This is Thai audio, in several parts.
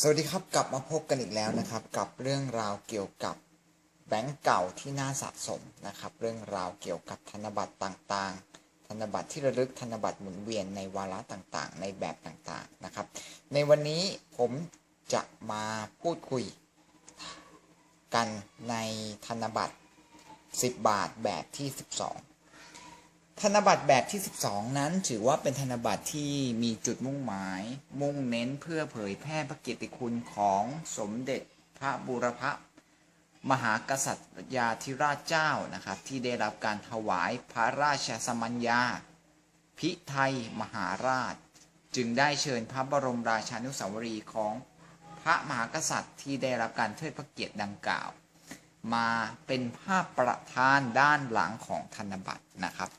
สวัสดีครับกลับมาพบกันอีกแล้วนะครับ กับเรื่องราวเกี่ยวกับแบงก์เก่าที่น่าสะสมนะครับ เรื่องราวเกี่ยวกับธนบัตรต่างๆ ธนบัตรที่ระลึกธนบัตรหมุนเวียนในวาระต่างๆ ในแบบต่างๆนะครับ ในวันนี้ผมจะมาพูดคุยกันในธนบัตร 10 บาทแบบที่ 12 ธนบัตรแบบที่ 12 นั้น ถือว่าเป็นธนบัตรที่มีจุดมุ่งหมาย มุ่งเน้นเพื่อเผยแพร่พระเกียรติคุณของสมเด็จพระบูรพมหากษัตริยาธิราชเจ้านะครับ ที่ได้รับการถวายพระราชสมัญญา พิไทยมหาราช จึงได้เชิญพระบรมราชานุสาวรีย์ของพระมหากษัตริย์ที่ได้รับการเทิดพระเกียรติดังกล่าว มาเป็นภาพประธานด้านหลังของธนบัตรนะครับ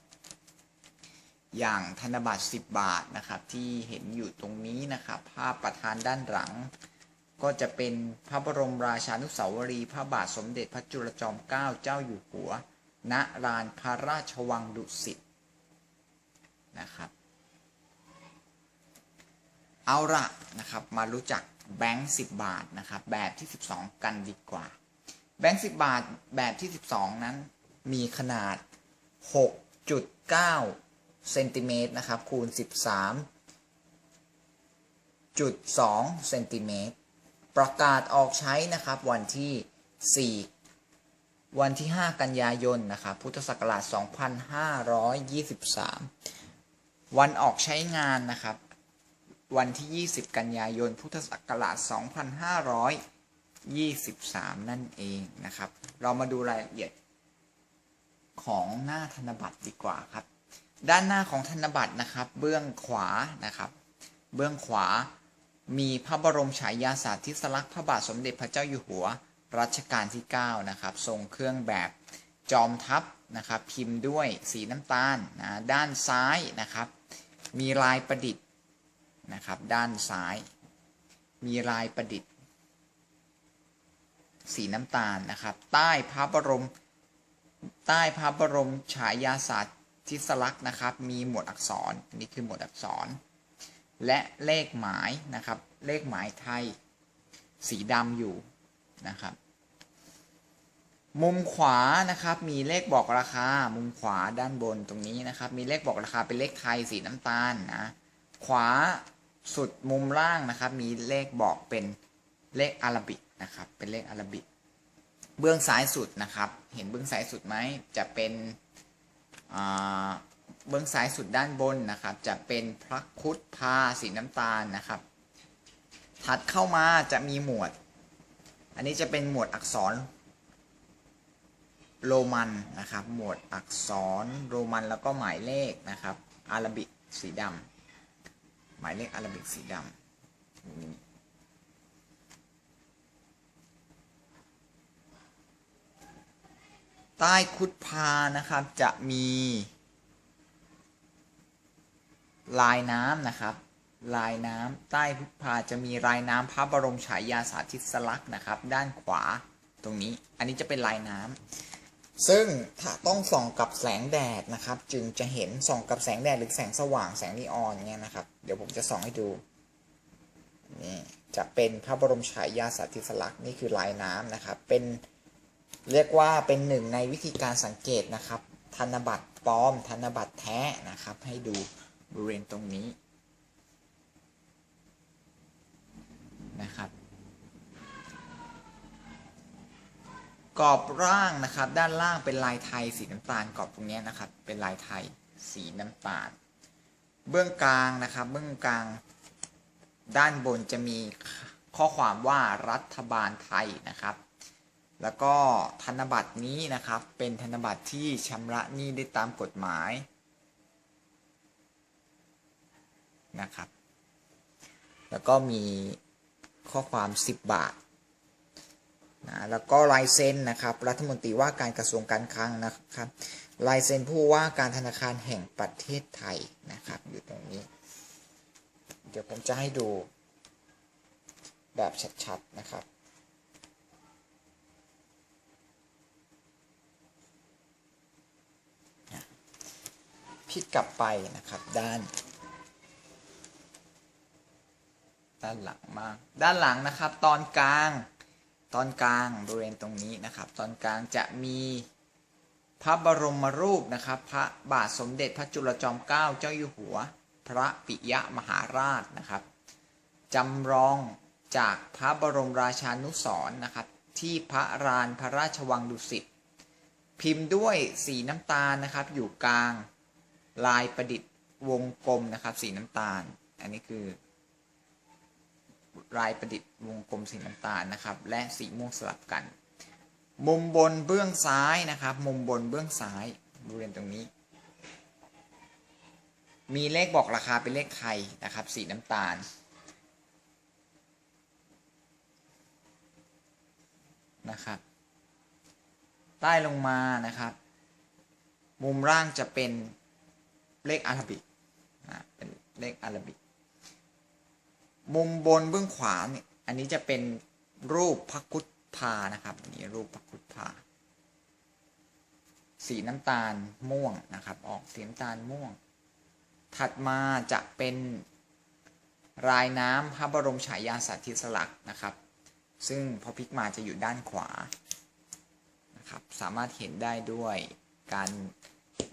อย่างธนบัตร 10 บาทนะครับ ที่เห็นอยู่ตรงนี้นะครับ ภาพประธานด้านหลัง ก็จะเป็นพระบรมราชานุสาวรีย์พระบาทสมเด็จพระจุลจอมเกล้าเจ้าอยู่หัว ณลานพระราชวังดุสิตนะครับ เอาละนะครับมารู้จักแบงค์10 บาทนะครับ แบบที่ 12 กันดีกว่า แบงค์10 บาทแบบที่ 12 นั้นมีขนาด 6.9 เซนติเมตรนะครับ คูณ 13.2เซนติเมตรประกาศออกใช้นะครับวันที่ 4 วันที่ 5 กันยายนนะครับพุทธศักราช 2523 วันออกใช้งานนะครับ วันที่ 20 กันยายน พุทธศักราช 2523 นั่นเองนะครับ เรามาดูรายละเอียดของหน้าธนบัตรดีกว่าครับ ด้านหน้าของธนบัตรนะครับ เบื้องขวานะครับ เบื้องขวา มีพระบรมฉายาสาธิสลักษณ์พระบาทสมเด็จพระเจ้าอยู่หัวรัชกาลที่ 9 นะครับ ทรงเครื่องแบบจอมทัพนะครับ พิมพ์ด้วยสีน้ำตาลนะด้านซ้ายนะครับ มีลายประดิษฐ์นะครับ ด้านซ้าย มีลายประดิษฐ์ สีน้ำตาลนะครับ ใต้พระบรม ใต้พระบรมฉายาสา ธิสลักษณ์นะครับ มีหมวดอักษรนี่คือหมวดอักษร และเลขหมายนะครับ เลขหมายไทย สีดำอยู่นะครับ มุมขวานะครับมีเลขบอกราคา มุมขวาด้านบนตรงนี้นะครับ มีเลขบอกราคาเป็นเลขไทยสีน้ำตาลนะขวาสุดมุมล่างนะครับ มีเลขบอกเป็นเลขอาราบิกนะครับเป็นเลขอาราบิกเบื้องซ้ายสุดนะครับ เห็นเบื้องซ้ายสุดไหมจะเป็น เบื้องซ้ายสุดด้านบนนะครับ จะเป็นพระคุดพาสีน้ำตาลนะครับ ถัดเข้ามาจะมีหมวด อันนี้จะเป็นหมวดอักษรโรมันนะครับ หมวดอักษรโรมันแล้วก็หมายเลขนะครับ อาราบิกสีดำหมายเลขอาราบิกสีดำ ใต้คุดพานะครับจะมี ลายน้ำนะครับ ลายน้ำใต้คุดพาจะมีลายน้ำพระบรมฉายาสาธิสลักษณ์นะครับ ด้านขวาตรงนี้ อันนี้จะเป็นลายน้ำซึ่งถ้าต้องส่องกับแสงแดดนะครับ จึงจะเห็นส่องกับแสงแดดหรือแสงสว่างแสงนีออนเนี่ยนะครับ เดี๋ยวผมจะส่องให้ดูนี่จะเป็นพระบรมฉายาสาธิสลักษณ์นี่คือลายน้ำนะครับ เป็น เรียกว่าเป็นหนึ่งในวิธีการสังเกตนะครับ ธนบัตรปลอม ธนบัตรแท้นะครับ ให้ดูบริเวณตรงนี้นะครับกรอบร่างนะครับ ด้านล่างเป็นลายไทยสีน้ำตาลกรอบตรงนี้นะครับ เป็นลายไทยสีน้ำตาล เบื้องกลางนะครับ เบื้องกลางด้านบนจะมีข้อความว่ารัฐบาลไทยนะครับ แล้วก็ธนบัตรนี้นะครับเป็นธนบัตรที่ชำระหนี้ได้ตามกฎหมายนะครับ แล้วก็มีข้อความ 10 บาทนะแล้วก็ลายเซ็นนะครับรัฐมนตรีว่าการกระทรวงการคลังนะครับลายเซ็นผู้ว่าการธนาคารแห่งประเทศไทยนะครับอยู่ตรงนี้ เดี๋ยวผมจะให้ดูแบบชัดๆนะครับ ลิกกลับไปนะครับ ด้าน ด้านหลังมากด้านหลังนะครับ ตอนกลาง ตอนกลางบริเวณตรงนี้นะครับ ตอนกลางจะมีพระบรมรูปนะครับ พระบาทสมเด็จพระจุลจอมเกล้าเจ้าอยู่หัว พระปิยมหาราชนะครับจำลองจากพระบรมราชานุสรณ์นะครับ ที่พระรานพระราชวังดุสิตพิมพ์ด้วยสีน้ำตาลนะครับ อยู่กลาง ลายประดิษฐ์วงกลมนะครับ สีน้ำตาล อันนี้คือ ลายประดิษฐ์วงกลมสีน้ำตาลนะครับ และสีม่วงสลับกัน มุมบนเบื้องซ้ายนะครับ มุมบนเบื้องซ้ายบริเวณตรงนี้ มีเลขบอกราคาเป็นเลขไทยนะครับ สีน้ำตาลนะครับ ใต้ลงมานะครับ มุมล่างจะเป็น เลขอาราบิกนะเป็นเลขอาราบิก มุมบนเบื้องขวาเนี่ยอันนี้จะเป็นรูปพระคุดพานะครับนี่รูปพระคุดพาสีน้ำตาลม่วงนะครับ ออกสีน้ำตาลม่วง ถัดมาจะเป็นรายน้ำพระบรมฉายาสาธิสลักษ์นะครับ ซึ่งพอพลิกมาจะอยู่ด้านขวานะครับ สามารถเห็นได้ด้วยการ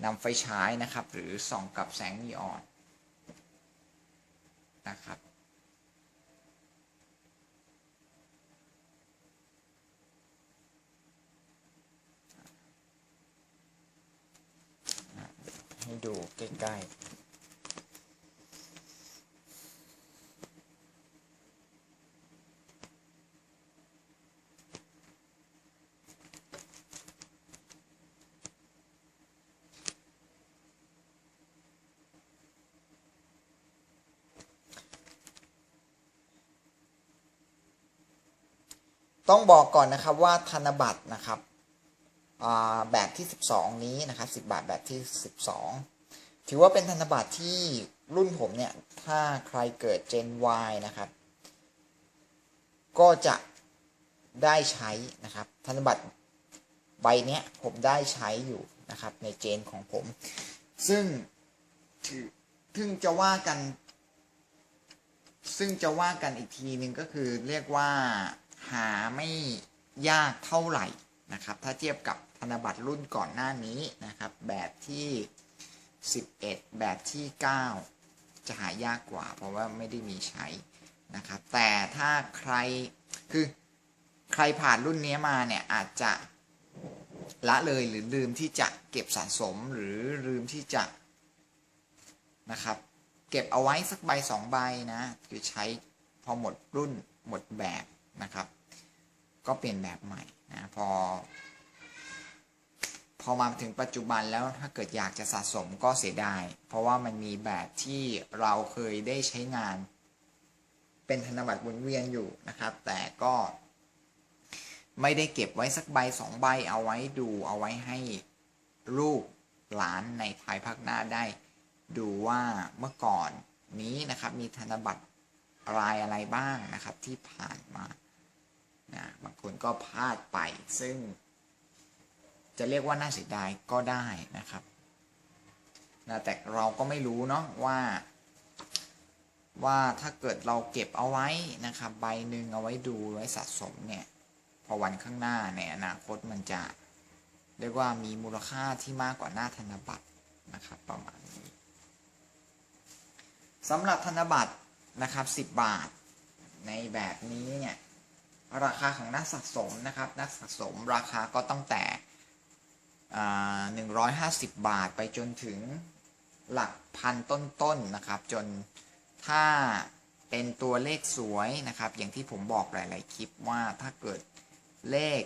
นำไฟฉายนะครับ หรือส่องกับแสงนีออนนะครับให้ดูใกล้ ๆ ต้องบอกก่อนนะครับว่าธนบัตรนะครับแบบที่ 12 นี้นะครับ 10 บาทแบบที่ 12 ถือว่าเป็นธนบัตรที่รุ่นผมเนี่ย ถ้าใครเกิด Gen Y นะครับ ก็จะได้ใช้นะครับ ธนบัตรใบเนี้ยผมได้ใช้อยู่นะครับในเจนของผม ซึ่งถึงจะว่ากัน ซึ่งจะว่ากันอีกทีหนึ่งก็คือเรียกว่า หาไม่ยากเท่าไหร่นะครับ ถ้าเทียบกับธนบัตรรุ่นก่อนหน้านี้นะครับ แบบที่ 11 แบบที่ 9 จะหายากกว่า เพราะว่าไม่ได้มีใช้นะครับ แต่ถ้าใครคือใครผ่านรุ่นนี้มาเนี่ยอาจจะละเลยหรือลืมที่จะเก็บสะสมหรือลืมที่จะนะครับ เก็บเอาไว้สักใบสองใบนะ คือใช้พอหมดรุ่นหมดแบบ นะครับ ก็เปลี่ยนแบบใหม่นะพอ พอมาถึงปัจจุบันแล้วถ้าเกิดอยากจะสะสมก็เสียดาย เพราะว่ามันมีแบบที่เราเคยได้ใช้งาน เป็นธนบัตรวนเวียนอยู่นะครับ แต่ก็ไม่ได้เก็บไว้สักใบสองใบเอาไว้ดูเอาไว้ให้ลูกหลานในภายภาคหน้าได้ ดูว่าเมื่อก่อนนี้นะครับมีธนบัตรรายอะไรบ้างนะครับที่ผ่านมา นะบางคนก็พลาดไปซึ่ง จะเรียกว่าน่าเสียดายก็ได้นะครับนะแต่เราก็ไม่รู้เนาะว่า ว่าถ้าเกิดเราเก็บเอาไว้นะครับใบหนึ่งเอาไว้ดูไว้สะสมเนี่ยพอวันข้างหน้าในอนาคตมันจะเรียกว่ามีมูลค่าที่มากกว่าหน้าธนบัตรนะครับประมาณนี้สำหรับธนบัตรนะครับ 10 บาทในแบบนี้เนี่ย ราคาของนักสะสมนะครับ นักสะสมราคาก็ตั้งแต่หนึ่งร้อยห้าสิบบาทไปจนถึงหลักพันต้นๆนนะครับ จนถ้าเป็นตัวเลขสวยนะครับ อย่างที่ผมบอกหลาย ๆ คลิปว่าถ้าเกิดเลข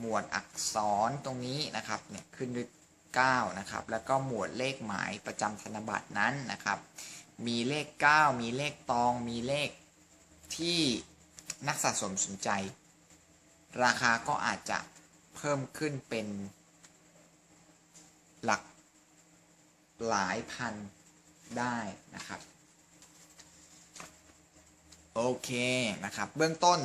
หมวดอักษรตรงนี้นะครับเนี่ยขึ้นด้วย9นะครับ แล้วก็หมวดเลขหมายประจำธนบัตรนั้นนะครับ มีเลข 9 มีเลขตอง มีเลขที่ นักสะสมสนใจ ราคาก็อาจจะเพิ่มขึ้นเป็น หลักหลายพันได้นะครับ โอเคนะครับ เบื้องต้น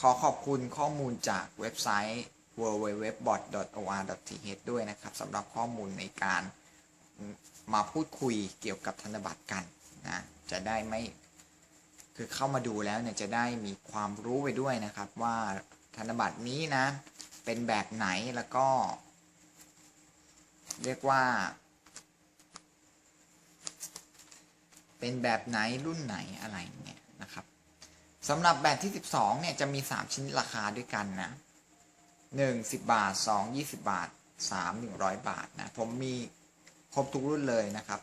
ขอขอบคุณข้อมูลจากเว็บไซต์ www.bot.or.th ด้วยนะครับสำหรับข้อมูลในการมาพูดคุยเกี่ยวกับธนบัตรกันนะจะได้ไม่ คือเข้ามาดูแล้วเนี่ยจะได้มีความรู้ไปด้วยนะครับ ว่าธนบัตรนี้นะ เป็นแบบไหนแล้วก็ เรียกว่า เป็นแบบไหนรุ่นไหนอะไรเนี่ยนะครับสำหรับแบบที่ 12เนี่ยจะมี 3 ชิ้นราคาด้วยกันนะ1 10 บาท 2 20 บาท 3 100 บาทนะผมมีครบทุกรุ่นเลยนะครับ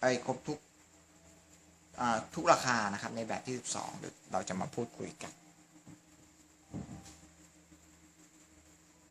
ไอ้ครบทุก ทุกราคานะครับในแบบที่ 12เดี๋ยวเราจะมาพูดคุยกัน